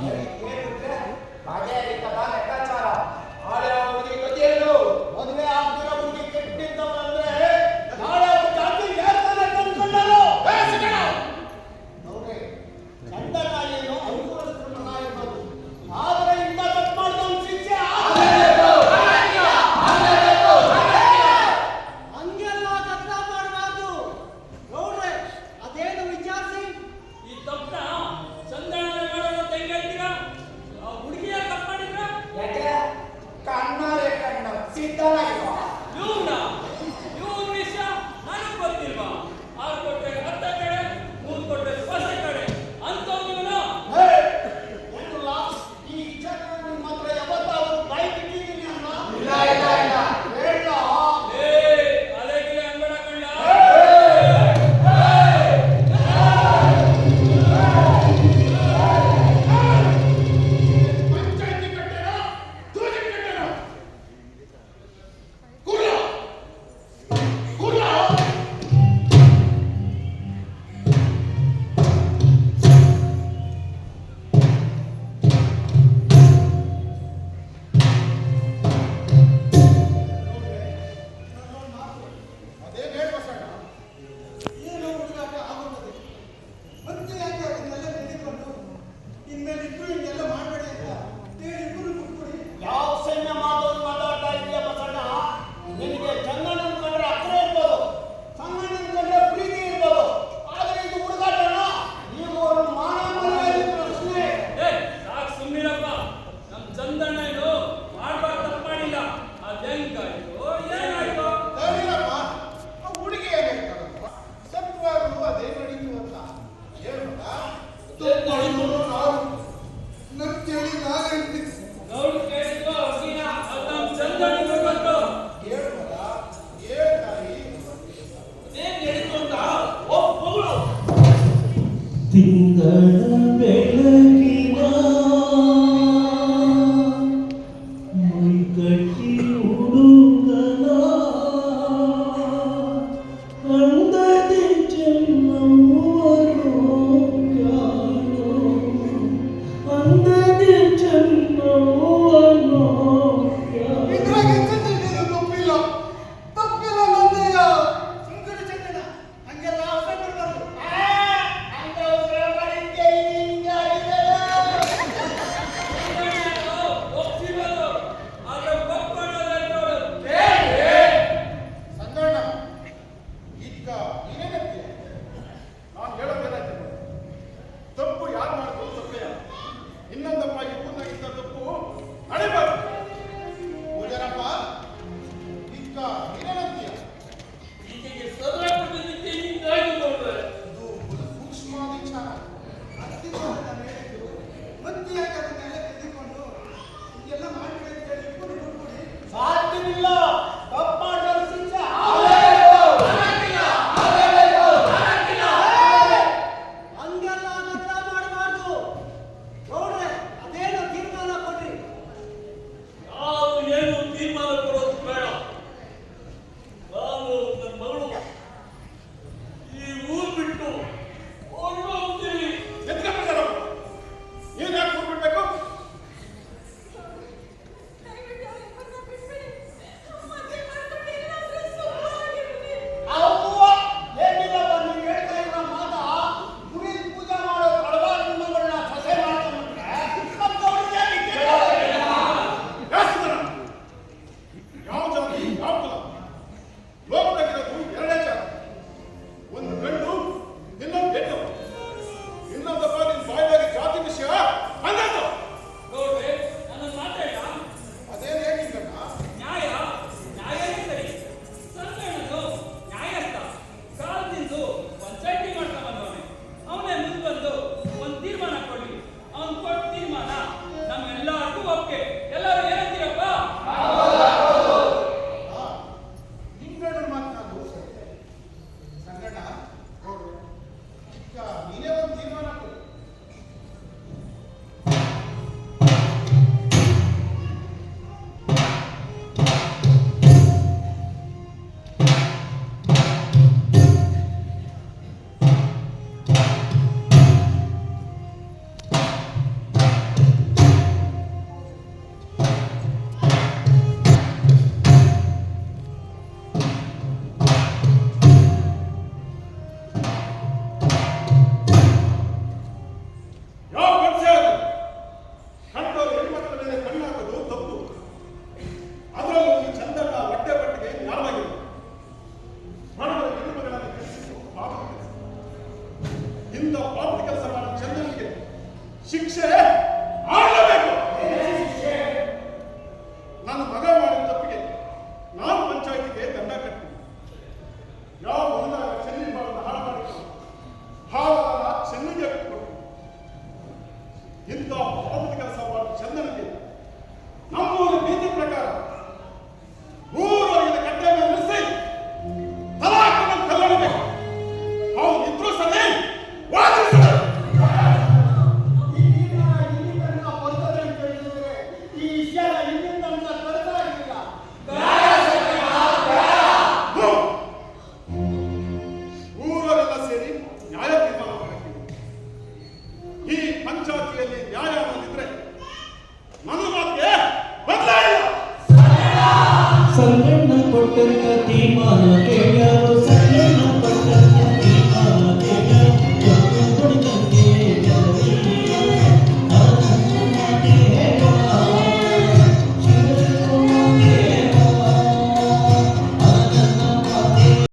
네. ತಿಂಗಳ が the object ಪಂಚಾಯತಿಯಲ್ಲಿ ನ್ಯಾಯ ಅನ್ನೋದಿದ್ರೆ ನನ್ನ ಮಾತಿಗೆ ಬದಲಾಯಿಲ್ಲ ಸಂಗಣ್ಣ ಕೊಟ್ಟಂತ ತೀರ್ಮಾನಕ್ಕೆ